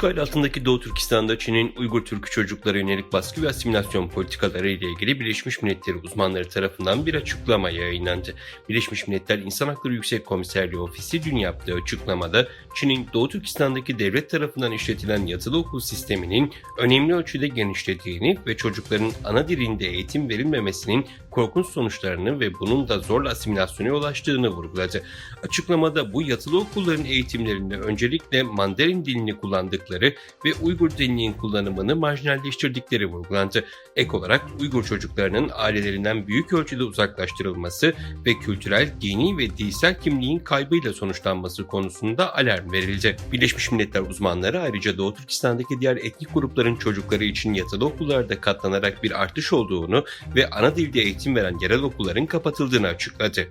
İşgal altındaki Doğu Türkistan'da Çin'in Uygur Türk çocuklara yönelik baskı ve asimilasyon politikaları ile ilgili Birleşmiş Milletler uzmanları tarafından bir açıklama yayınlandı. Birleşmiş Milletler İnsan Hakları Yüksek Komiserliği Ofisi dün yaptığı açıklamada Çin'in Doğu Türkistan'daki devlet tarafından işletilen yatılı okul sisteminin önemli ölçüde genişlediğini ve çocukların ana dilinde eğitim verilmemesinin korkunç sonuçlarını ve bunun da zorla asimilasyona ulaştığını vurguladı. Açıklamada bu yatılı okulların eğitimlerinde öncelikle Mandarin dilini kullandıkları ve Uygur dilinin kullanımını marjinalleştirdikleri vurgulandı. Ek olarak Uygur çocuklarının ailelerinden büyük ölçüde uzaklaştırılması ve kültürel, dini ve dilsel kimliğin kaybıyla sonuçlanması konusunda alarm verildi. Birleşmiş Milletler uzmanları ayrıca Doğu Türkistan'daki diğer etnik grupların çocukları için yatılı okullarda katlanarak bir artış olduğunu ve ana dilde eğitim veren yerel okulların kapatıldığını açıkladı.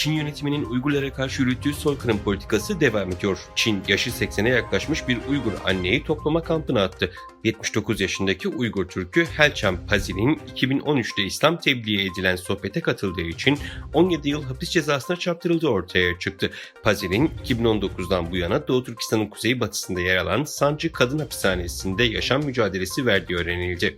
Çin yönetiminin Uygurlara karşı yürüttüğü soykırım politikası devam ediyor. Çin yaşı 80'e yaklaşmış bir Uygur anneyi toplama kampına attı. 79 yaşındaki Uygur Türk'ü Helçam Pazil'in 2013'te İslam tebliğ edilen sohbete katıldığı için 17 yıl hapis cezasına çarptırıldığı ortaya çıktı. Pazil'in 2019'dan bu yana Doğu Türkistan'ın kuzeybatısında yer alan Sancı Kadın Hapishanesi'nde yaşam mücadelesi verdiği öğrenildi.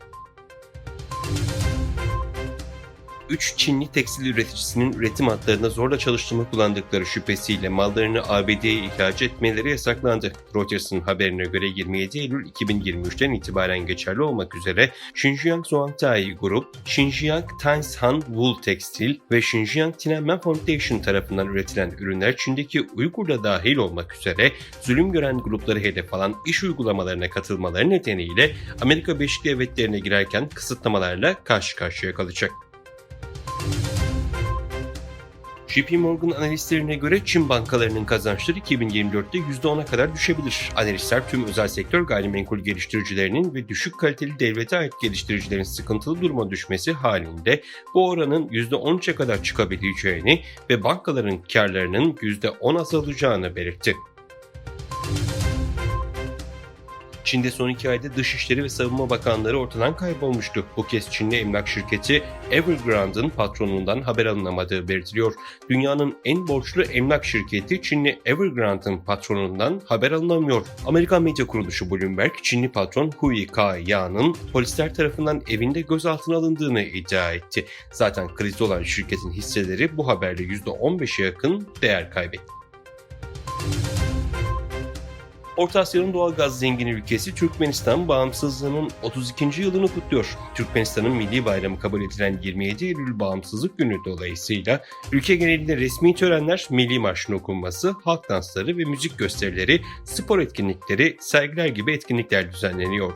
3 Çinli tekstil üreticisinin üretim hatlarında zorla çalıştırma kullandıkları şüphesiyle mallarını ABD'ye ihraç etmeleri yasaklandı. Reuters'ın haberine göre 27 Eylül 2023'ten itibaren geçerli olmak üzere Xinjiang Zhuangtai Grup, Xinjiang Tanshan Wool Tekstil ve Xinjiang Tiananmen Foundation tarafından üretilen ürünler Çin'deki Uygur'da dahil olmak üzere zulüm gören grupları hedef alan iş uygulamalarına katılmaları nedeniyle Amerika Birleşik Devletleri'ne girerken kısıtlamalarla karşı karşıya kalacak. JP Morgan analistlerine göre Çin bankalarının kazançları 2024'te %10'a kadar düşebilir. Analistler tüm özel sektör gayrimenkul geliştiricilerinin ve düşük kaliteli devlete ait geliştiricilerin sıkıntılı duruma düşmesi halinde bu oranın %13'e kadar çıkabileceğini ve bankaların karlarının %10 azalacağını belirtti. Çin'de son iki ayda Dışişleri ve Savunma Bakanları ortadan kaybolmuştu. Bu kez Çinli emlak şirketi Evergrande'ın patronundan haber alınamadığı belirtiliyor. Dünyanın en borçlu emlak şirketi Çinli Evergrande'ın patronundan haber alınamıyor. Amerikan medya kuruluşu Bloomberg, Çinli patron Hui Ka-ya'nın polisler tarafından evinde gözaltına alındığını iddia etti. Zaten krizde olan şirketin hisseleri bu haberle %15'e yakın değer kaybetti. Orta Asya'nın doğal gaz zengin ülkesi Türkmenistan bağımsızlığının 32. yılını kutluyor. Türkmenistan'ın milli bayramı kabul edilen 27 Eylül Bağımsızlık Günü dolayısıyla ülke genelinde resmi törenler, milli marşın okunması, halk dansları ve müzik gösterileri, spor etkinlikleri, sergiler gibi etkinlikler düzenleniyor.